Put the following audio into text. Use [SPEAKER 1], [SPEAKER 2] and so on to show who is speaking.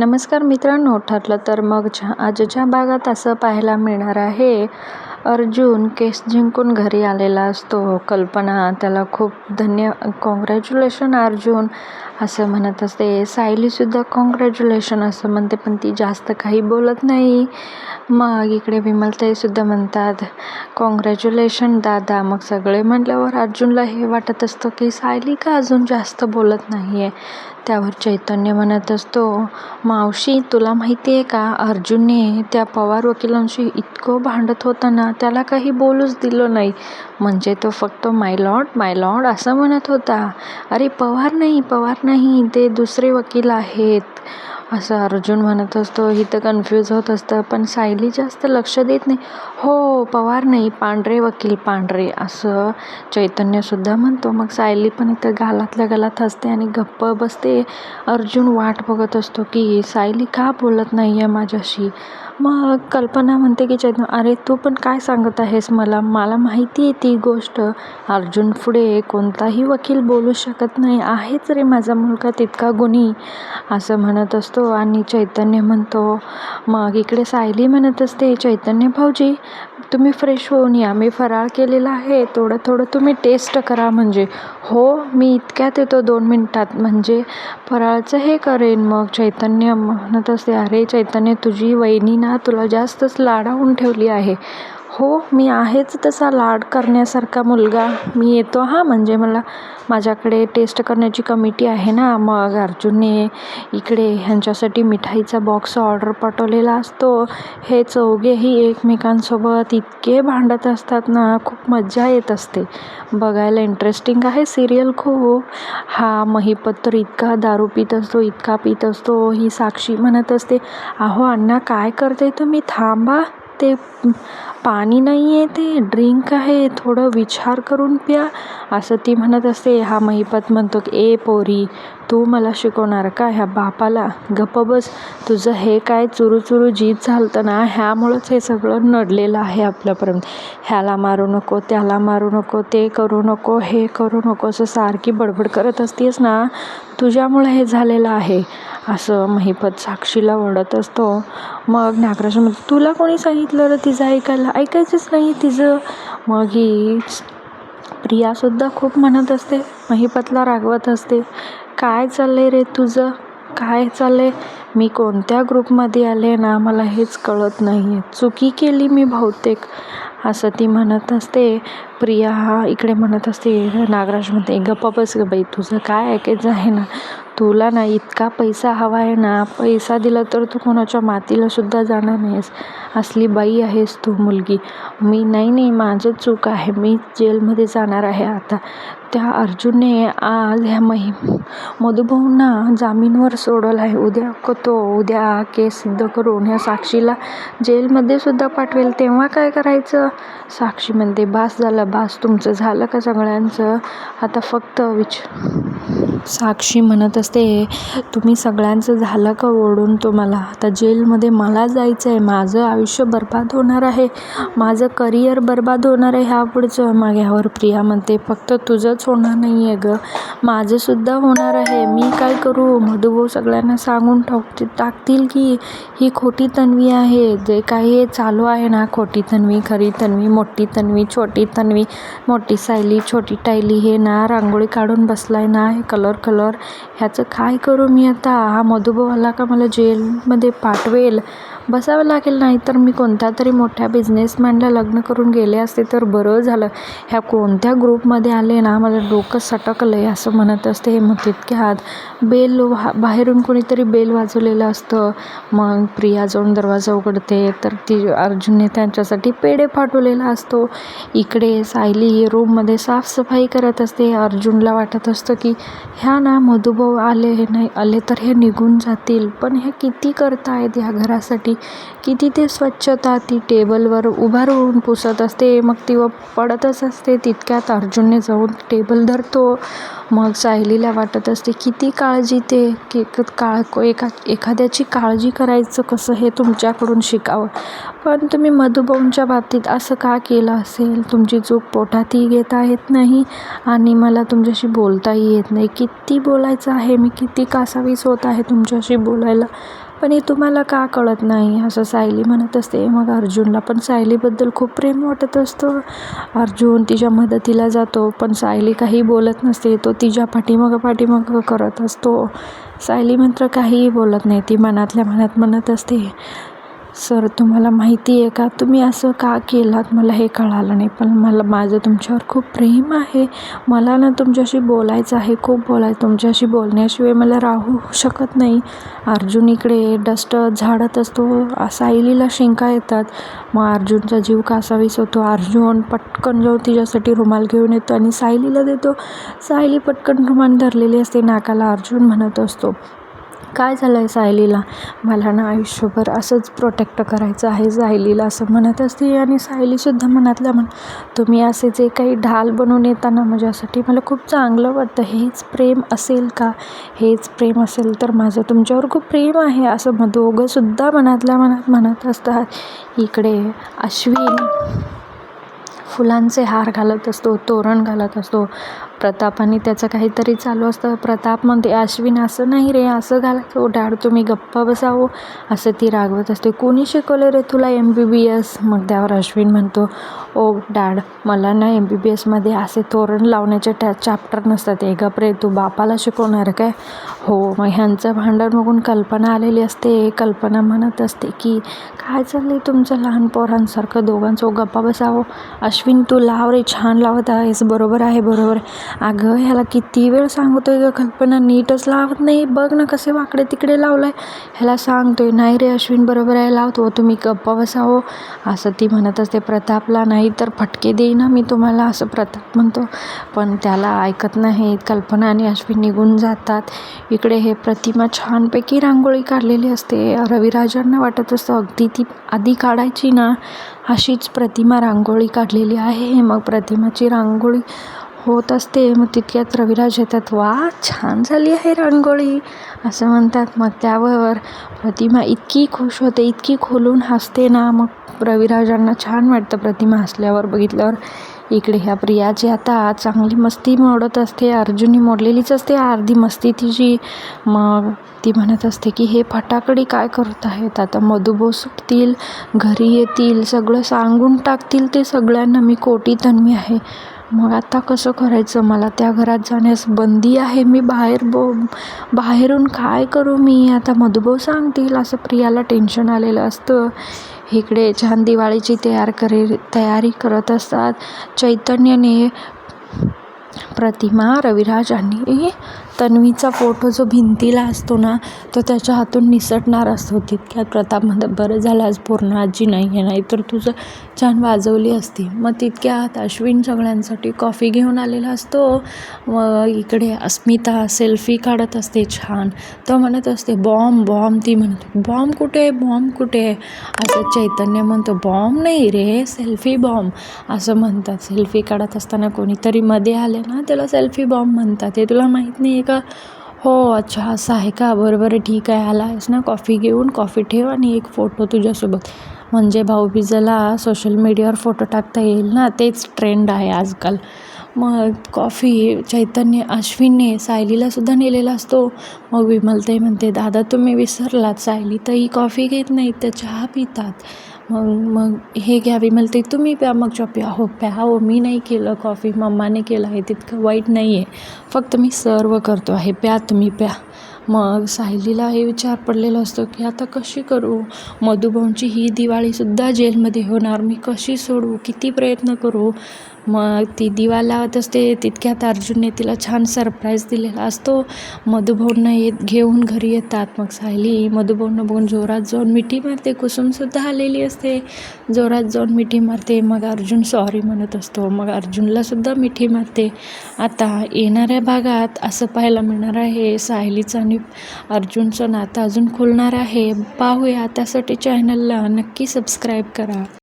[SPEAKER 1] नमस्कार मित्रांनो ठरलं तर मग आजच्या भागात असं पाहायला मिळणार आहे. अर्जुन केस जिंकून घरी आलेला असतो. कल्पना त्याला खूप धन्य कॉंग्रॅच्युलेशन अर्जुन असं म्हणत असते. सायलीसुद्धा कॉंग्रॅच्युलेशन असं म्हणते पण ती जास्त काही बोलत नाही. मग इकडे विमलताईसुद्धा म्हणतात कॉंग्रॅच्युलेशन दादा. मग सगळे म्हटल्यावर अर्जुनला हे वाटत असतं की सायली का अजून जास्त बोलत नाही आहे त्यावर चैतन्य म्हणत असतो मावशी तुला माहिती आहे का अर्जुनने त्या पवार वकिलांशी इतकं भांडत होताना त्याला काही बोलूच दिलं नाही. म्हणजे तो फक्त माय लॉर्ड माय लॉर्ड असं म्हणत होता. अरे पवार नाही पवार नाही ते दुसरे वकील आहेत. असं अर्जुन म्हणत असतो इथं कन्फ्यूज होत असतं पण सायली जास्त लक्ष देत नाही. हो पवार नाही पांढरे वकील पांढरे असं चैतन्यसुद्धा म्हणतो. मग सायली पण इथं गालातल्या गालात असते आणि गप्प बसते. अर्जुन वाट बघत असतो की सायली का बोलत नाही आहे माझ्याशी? मग कल्पना म्हणते की चैतन्य अरे तू पण काय सांगत आहेस मला? मला माहिती आहे ती गोष्ट. अर्जुन पुढे कोणताही वकील बोलू शकत नाही. आहेच रे माझा मुलगा तितका गुणी असं म्हणत असतो. आणि चैतन्य म्हणतो मग इकडे सायली म्हणत असते चैतन्य भाऊजी तुम्ही फ्रेश होऊन या. मी फराळ केलेला आहे. थोडं थोडं तुम्ही टेस्ट करा म्हणजे. हो मी इतक्यात येतो दोन मिनटात. म्हणजे फराळचं हे करेन मग चैतन्य. म्हणत असते अरे चैतन्य तुझी वहिनी ना तुला जास्तच लाडावून ठेवली आहे. हो मी आहेच तसा लाड करण्यासारखा मुलगा. मी येतो हां. म्हणजे मला माझ्याकडे टेस्ट करण्याची कमिटी आहे ना. मग अर्जुनने इकडे ह्यांच्यासाठी मिठाईचा बॉक्स ऑर्डर पाठवलेला असतो. हे चौघेही एकमेकांसोबत इतके भांडत असतात ना खूप मज्जा येत असते. बघायला इंटरेस्टिंग आहे सिरियल खूप. हा महिपत तर इतका दारू पित असतो इतका पित असतो. ही साक्षी म्हणत असते अहो अण्णा काय करते तुम्ही? थांबा. ते पाणी नाही आहे ते ड्रिंक आहे थोडं विचार करून प्या. असं ती म्हणत असते. हा महिपत म्हणतो की ए पोरी तू मला शिकवणार का ह्या बापाला? गप्प बस. तुझं हे काय चुरू चुरू जीत झालतं ना? ह्यामुळंच हे सगळं नडलेलं आहे आपल्यापर्यंत. ह्याला मारू नको त्याला मारू नको ते करू नको हे करू नको असं सारखी बडबड करत असतीस ना? तुझ्यामुळं हे झालेलं आहे. असं महिपत साक्षीला ओढत असतो. मग नागराज म्हणतो तुला कोणी सांगितलं रे तिचं ऐकायला? ऐकायचंच नाही तिचं. मग ही प्रियासुद्धा खूप म्हणत असते महिपतला रागवत असते काय चाललंय रे तुझं? काय चाललंय? मी कोणत्या ग्रुपमध्ये आले ना? मला हेच कळत नाही आहे चुकी केली मी बहुतेक असं ती म्हणत असते. प्रिया हा इकडे म्हणत असते नागराज म्हणते गप्पा बस ग बाई तुझं काय ऐकायचं आहे ना? तुला ना इतका पैसा हवा आहे ना पैसा दिला तर तू कोणाच्या मातीला सुद्धा जाणार नाहीस. असली बाई आहेस तू मुलगी. मी नाही नाही माझं चूक आहे. मी जेलमध्ये जाणार आहे आता. त्या अर्जुनने आज ह्या मही मधुभाऊंना जामीनवर सोडवलं आहे. उद्या तो उद्या केस सिद्ध करून ह्या साक्षीला जेलमध्ये सुद्धा पाठवेल. तेव्हा काय करायचं? साक्षी म्हणते बास झालं बास तुमचं झालं का सगळ्यांचं? आता फक्त विच साक्षी म्हणत असते तुम्ही सगळ्यांचं झालं का ओढून तुम्हाला? आता जेलमध्ये मला जायचं आहे माझं आयुष्य बर्बाद होणार आहे माझं करिअर बर्बाद होणार आहे ह्या पुढचं माग्यावर प्रिया म्हणते फक्त तुझंच होणार नाही आहे गं. माझंसुद्धा होणार आहे. मी काय करू? मधुभाऊ सगळ्यांना सांगून टाकते टाकतील की ही खोटी तन्वी आहे. जे काही हे चालू आहे ना खोटी तन्वी खरी तन्वी मोठी तन्वी छोटी तन्वी मोठी सायली छोटी टायली हे ना रांगोळी काढून बसलाय ना हे कलर कलर ह्याचं काय करू मी आता? हा मधुभाऊ आला का मला जेलमध्ये पाठवेल? बसावं लागेल नाही तर मी कोणत्या तरी मोठ्या बिझनेसमॅनला लग्न करून गेले असते तर बरं झालं. ह्या कोणत्या ग्रुपमध्ये आले ना मला डोकं सटकलं आहे असं म्हणत असते हे मग हात. बेल बाहेरून कोणीतरी बेल वाजवलेलं असतं. मग प्रिया जाऊन दरवाजा उघडते तर ती अर्जुनने त्यांच्यासाठी पेढे पाठवलेला असतो. इकडे सायली रूममध्ये साफसफाई करत असते. अर्जुनला वाटत असतं की ह्या ना मधुभाऊ आले हे नाही आले तर हे निघून जातील. पण हे किती करतायत ह्या घरासाठी? किती ते स्वच्छता ती टेबलवर उभा राहून पुसत असते. मग ती व पडतच असते. तितक्यात अर्जुनने जाऊन टेबल धरतो. मग सायलीला वाटत असते किती काळजी ते की काळ एका एखाद्याची काळजी करायचं कसं हे तुमच्याकडून शिकावं? पण तुम्ही मधुबाऊंच्या बाबतीत असं का केलं असेल? तुमची चूक पोटातही घेता येत नाही आणि मला तुमच्याशी बोलताही येत नाही. किती बोलायचं आहे? मी किती कासावीस होत आहे तुमच्याशी बोलायला? पण हे तुम्हाला का कळत नाही? असं सायली म्हणत असते. मग अर्जुनला पण सायलीबद्दल खूप प्रेम वाटत असतं. अर्जुन तिच्या मदतीला जातो पण सायली काही बोलत नसते. तो तिच्या पाठीमागं पाठीमागं करत असतो. सायली मात्र काहीही बोलत नाही. ती मनातल्या मनात म्हणत असते सर तुम्हाला माहिती आहे का? तुम्ही असं का केलात? मला हे कळालं नाही पण मला माझं तुमच्यावर खूप प्रेम आहे. मला ना तुमच्याशी बोलायचं आहे खूप बोलायचं तुमच्याशी बोलण्याशिवाय मला राहू शकत नाही. अर्जुन इकडे डस्ट झाडत असतो सायलीला शिंका येतात. मग अर्जुनचा जीव कासावीस होतो अर्जुन पटकन जो तिच्यासाठी रुमाल घेऊन येतो आणि सायलीला देतो. सायली पटकन रुमाल धरलेली असते नाकाला अर्जुन म्हणत असतो. काय झालं आहे सायलीला? मला ना आयुष्यभर असंच प्रोटेक्ट करायचं आहे सायलीला असं म्हणत असते आणि सायलीसुद्धा मनातल्या म्हण तुम्ही असे जे काही ढाल बनवून येताना माझ्यासाठी मला खूप चांगलं वाटतं. हेच प्रेम असेल का? हेच प्रेम असेल तर माझं तुमच्यावर खूप प्रेम आहे. असं मग दोघंसुद्धा मनातल्या मनात म्हणत असतात. इकडे अश्विन फुलांचे हार घालत असतो तोरण घालत असतो. प्रताप आणि त्याचं काहीतरी चालू असतं. प्रताप म्हणते अश्विन असं नाही रे असं घालायचं ओ हो, डॅड तुम्ही गप्पा बसावं. असं ती रागवत असते. कोणी शिकवलं रे तुला एम बी बी एस मग त्यावर अश्विन म्हणतो ओ डॅड मला ना एम बी बी एसमध्ये असे तोरण लावण्याचे टॅ चॅप्टर नसतात. ए गप रे तू बापाला शिकवणार काय? हो मग ह्यांचं भांडण बघून कल्पना आलेली असते. कल्पना म्हणत असते की काय चाललं आहे तुमचं लहान पोरांसारखं दोघांचं गप्पा बसावं? अश्विन तू लाव रे छान लावत आहेस. बरोबर आहे बरोबर अगं ह्याला किती वेळ सांगतोय गं कल्पना नीटच लावत नाही. बघ ना कसे वाकडे तिकडे लावलं आहे ह्याला सांगतोय नाही रे अश्विन बरोबर आहे लावतो तुम्ही गप्पा बसावं हो. असं ती म्हणत असते प्रतापला. नाही तर फटके देईना मी तुम्हाला असं प्रताप म्हणतो. पण त्याला ऐकत नाही कल्पना आणि अश्विन निघून जातात. इकडे हे प्रतिमा छानपैकी रांगोळी काढलेली असते. रविराजांना वाटत असतं अगदी ती आधी काढायची ना. अशीच प्रतिमा रांगोळी काढलेली आहे. मग प्रतिमाची रांगोळी होत असते. मग तितक्यात रविराज येतात. वा छान झाली आहे रांगोळी असं म्हणतात. मग त्यावर प्रतिमा इतकी खुश होते इतकी खोलून हसते ना. मग रविराजांना छान वाटतं प्रतिमा हसल्यावर बघितल्यावर. इकडे ह्या प्रियाची आता चांगली मस्ती मोडत असते. अर्जुनी मोडलेलीच असते. अर्धी मस्ती तिची. मग ती म्हणत असते की हे फटाकडी काय करत आहेत? आता मधुबोस सुटतील घरी येतील सगळं सांगून टाकतील ते सगळ्यांना. मी कोटी तन्मी आहे. मग आता कसं करायचं? मला त्या घरात जाण्यास बंदी आहे. मी बाहेर बो बाहेरून काय करू मी? आता मधुभाऊ सांगतील. असं प्रियाला टेन्शन आलेलं असतं. इकडे छान दिवाळीची तयार करे तयारी करत असतात. चैतन्यने प्रतिमा रविराज आणि तन्वीचा फोटो जो भिंतीला असतो ना तो त्याच्या हातून निसटणार असतो. तितक्यात प्रताप म्हणतात बरं झालं आज पूर्ण आजी नाही आहे नाही तर तुझं छान वाजवली असती. मग तितक्यात अश्विन सगळ्यांसाठी कॉफी घेऊन आलेला असतो. मग इकडे अस्मिता सेल्फी काढत असते छान. तो म्हणत असते बॉम्ब बॉम्ब ती म्हणते बॉम्ब कुठे? आहे बॉम्ब कुठे? आहे असं चैतन्य म्हणतो बॉम्ब नाही रे सेल्फी बॉम्ब असं म्हणतात. सेल्फी काढत असताना कोणीतरी मध्ये आले ना त्याला सेल्फी बॉम्ब म्हणतात. हे तुला माहीत नाही आहे का हो अच्छा असं आहे का? बरं बरं ठीक आहे आला आहेस ना कॉफी घेऊन कॉफी ठेव आणि एक फोटो तुझ्यासोबत. म्हणजे भाऊबीजेला सोशल मीडियावर फोटो टाकता येईल ना तेच ट्रेंड आहे आजकाल. मग कॉफी चैतन्य अश्विनने सायलीलासुद्धा नेलेला असतो. मग विमलताई म्हणते दादा तुम्ही विसरलात सायली तर ही कॉफी घेत नाहीत त्या चहा पितात. मग मग हे घ्या ते तुम्ही प्या मग चहा प्या हो प्या. हो मी नाही केलं कॉफी मम्माने केलं आहे तितकं वाईट नाही आहे. फक्त मी सर्व करतो आहे. प्या तुम्ही प्या. मग सायलीला हे विचार पडलेला असतो की आता कशी करू? मधुभाऊंची ही दिवाळीसुद्धा जेलमध्ये होणार. मी कशी सोडू? किती प्रयत्न करू? मग ती दिवा लावत असते. तितक्यात अर्जुनने तिला छान सरप्राईज दिलेला असतो. मधुभाऊंना येत घेऊन घरी येतात. मग सायली मधुभाऊंना बघून जोरात जाऊन मिठी मारते. कुसुमसुद्धा आलेली असते. जोरात जाऊन मिठी मारते. मग अर्जुन सॉरी म्हणत असतो. मग अर्जुनलासुद्धा मिठी मारते. आता येणाऱ्या भागात असं पाहायला मिळणार आहे. सायलीचं आणि अर्जुनचं नातं अजून खुलणार आहे. पाहूया. त्यासाठी चॅनलला नक्की सबस्क्राईब करा.